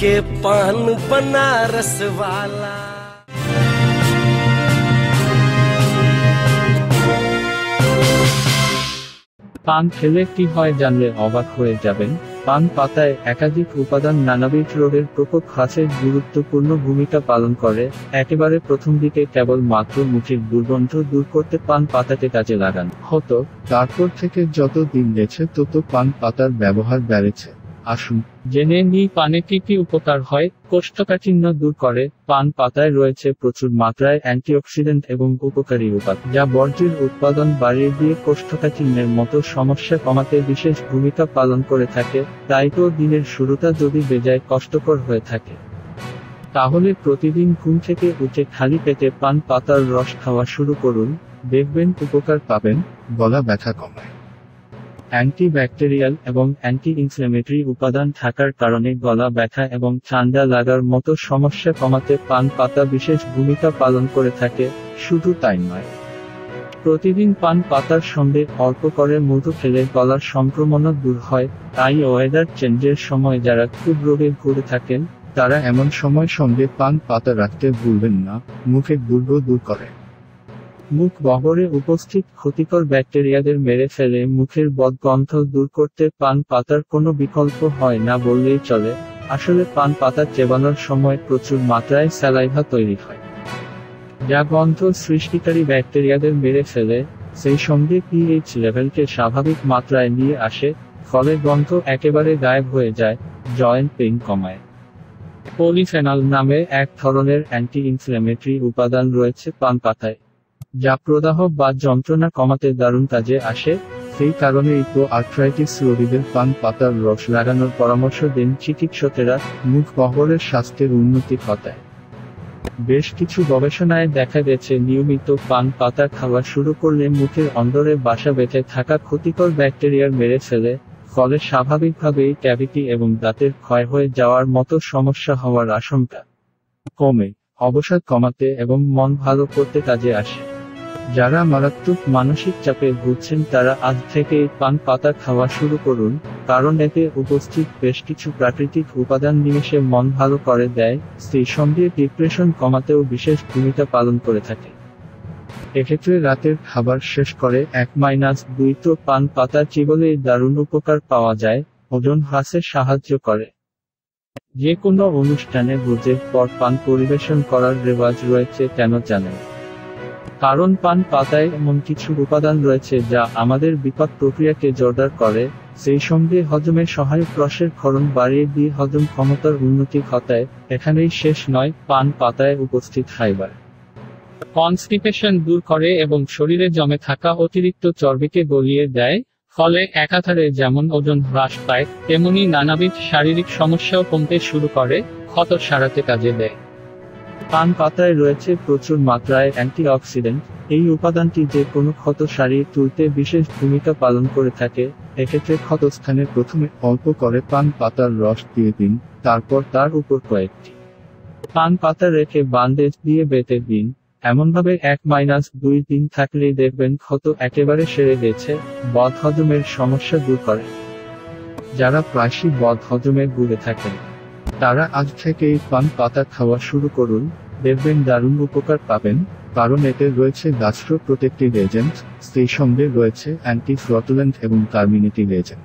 के पान बनारस वाला পান খেলে কি হয় জানলে অবাক হয়ে যাবেন পান পাতায় একাধিক উপাদান নানাবিধ রোগের প্রকোপ হ্রাসের গুরুত্বপূর্ণ ভূমিকা পালন করে একেবারে প্রথম দিকে কেবল মাত্র মুখের দুর্গন্ধ দূর করতে পান পাতাকে কাজে লাগান হতো তারপর থেকে যত দিন গেছে তত পান পাতার ব্যবহার বেড়েছে আসুন। জেনে নিই পানে কি কি উপকার হয়। কোষ্ঠকাঠিন্য দূর করে। পান পাতায় রয়েছে প্রচুর মাত্রায় অ্যান্টিঅক্সিডেন্ট এবং উপকারী উপাদান, যা বর্জ্যের উৎপাদন বাড়িয়ে দিয়ে কোষ্ঠকাঠিন্যের মতো সমস্যা কমাতে বিশেষ ভূমিকা পালন করে থাকে। তাই তো দিনের শুরুটা যদি বেজায় কষ্টকর হয়ে থাকে। তাহলে প্রতিদিন ঘুম থেকে উঠে খালি পেটে পান পাতার রস খাওয়া শুরু করুন। দেখবেন উপকার পাবেন। গলা ব্যথা কমায়। অ্যান্টিব্যাকটেরিয়াল এবং অ্যান্টি ইনফ্লেমেটরি উপাদান থাকার কারণে গলা ব্যথা এবং ঠান্ডা লাগার মতো সমস্যা কমাতে পান পাতা বিশেষ ভূমিকা পালন করে থাকে, শুধু তাই নয়। প্রতিদিন পান পাতার সঙ্গে অল্প করে মধু খেলে গলার সংক্রমণও দূর হয়, তাই ওয়েদার চেঞ্জের সময় যারা খুব রোগে ঘুরে থাকেন, তারা এমন সময় সঙ্গে পান পাতা রাখতে ভুলবেন না, মুখে দুর্গ দূর করে। মুখ গহ্বরে উপস্থিত ক্ষতিকর ব্যাকটেরিয়াদের মেরে ফেলে মুখের বদগন্ধ দূর করতে পান পাতার কোনো বিকল্প হয় না বললেই চলে। আসলে পান পাতা চেবানোর সময় প্রচুর মাত্রায় স্যালাইভা তৈরি হয়। যা গন্ধ সৃষ্টিকারী ব্যাকটেরিয়াদের মেরে ফেলে, সেই সঙ্গে পিএইচ লেভেলকে স্বাভাবিক মাত্রায় নিয়ে আসে, ফলে গন্ধ একেবারে গায়েব হয়ে যায়, জয়েন্ট পেইন কমায়। পলিফেনাল নামে এক ধরনের অ্যান্টি ইনফ্ল্যামেটরি উপাদান রয়েছে পান পাতায়। যা প্রদাহ বা যন্ত্রণা কমাতে দারুণ কাজে আসে, সেই কারণেই তো আর্থ্রাইটিস রোগীদের পান, পাতার রস লাগানোর পরামর্শ দেন চিকিৎসকেরা, মুখ গহ্বরের স্বাস্থ্যের উন্নতি ঘটায়। বেশ কিছু গবেষণায় দেখা গেছে, নিয়মিত পান, পাতা খাওয়া শুরু করলে মুখের অন্দরে বাসা বেঁধে থাকা ক্ষতিকর ব্যাকটেরিয়ার মেরে ফেলে, ফলে স্বাভাবিকভাবেই ক্যাভিটি এবং দাঁতের ক্ষয় হয়ে যাওয়ার মতো সমস্যা হওয়ার আশঙ্কা কমে, অবসাদ কমাতে এবং মন ভালো করতে কাজে আসে। যারা মারাত্মক মানসিক চাপে ভুগছেন তারা আজ থেকে পান পাতা খাওয়া শুরু করুন, কারণ এতে উপস্থিত বেশ কিছু প্রাকৃতিক উপাদান নিমেষে মন ভালো করে দেয়, সেই সঙ্গে ডিপ্রেশন কমাতেও বিশেষ ভূমিকা পালন করে থাকে। এক্ষেত্রে রাতের খাবার শেষ করে এক মাইনাস দুই তো পান পাতা চিবলে দারুণ উপকার পাওয়া যায়, ওজন হ্রাসে সাহায্য করে। যে কোনো অনুষ্ঠানে ভোজের পর পান পরিবেশন করার রেওয়াজ রয়েছে কেন জানেন? কারণ পান পাতায় এমন কিছু উপাদান রয়েছে যা আমাদের বিপাক প্রক্রিয়াকে জোরদার করে, সেই সঙ্গে হজমের সহায়ক রসের ক্ষরণ বাড়িয়ে দিয়ে হজম ক্ষমতার উন্নতি ঘটায়, এখানেই শেষ নয়, পান পাতায় উপস্থিত ফাইবার। কনস্টিপেশন দূর করে এবং শরীরে জমে থাকা অতিরিক্ত চর্বিকে গলিয়ে দেয়, ফলে একাধারে যেমন ওজন হ্রাস পায়, তেমনি নানাবিধ শারীরিক সমস্যাও কমতে শুরু করে, ক্ষত সারাতে কাজে দেয়। পান পাতায় রয়েছে প্রচুর মাত্রায় অ্যান্টিঅক্সিডেন্ট। এই উপাদানটি যে কোনো ক্ষত সারিয়ে তুলতে বিশেষ ভূমিকা পালন করে থাকে। এক্ষেত্রে ক্ষতস্থানে প্রথমে অল্প করে পান পাতার রস দিয়ে দিন, তারপর তার উপর কয়েকটি পান পাতা রেখে বান্ডেজ দিয়ে বেঁধে দিন। এমনভাবে এক মাইনাস দুই দিন থাকলেই দেখবেন ক্ষত একেবারে সেরে গেছে বদ হজমের সমস্যা দূর করে। যারা প্রায়শই বদ হজমে ঘুরে থাকেন। তারা আজ থেকেই পান পাতা খাওয়া শুরু করুন, দেখবেন দারুণ উপকার পাবেন, কারণ এতে রয়েছে গাস্ট্রো প্রোটেক্টিভ এজেন্ট সেই সঙ্গে রয়েছে অ্যান্টি ফ্রটুলেন্ট এবং কার্মিনেটিভ এজেন্ট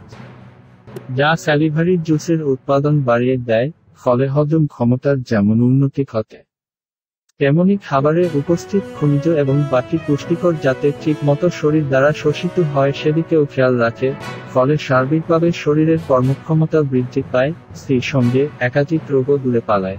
যা স্যালিভারি জুসের উৎপাদন বাড়িয়ে দেয়, ফলে হজম ক্ষমতার যেমন উন্নতি ঘটে। তেমনি খাবারে উপস্থিত খনিজ এবং বাকি পুষ্টিকর যাতে ঠিক মতো শরীর দ্বারা শোষিত হয় সেদিকেও খেয়াল রাখে। ফলে সার্বিকভাবে শরীরের কর্মক্ষমতা বৃদ্ধি পায় সেই সঙ্গে একাধিক রোগও দূরে পালায়।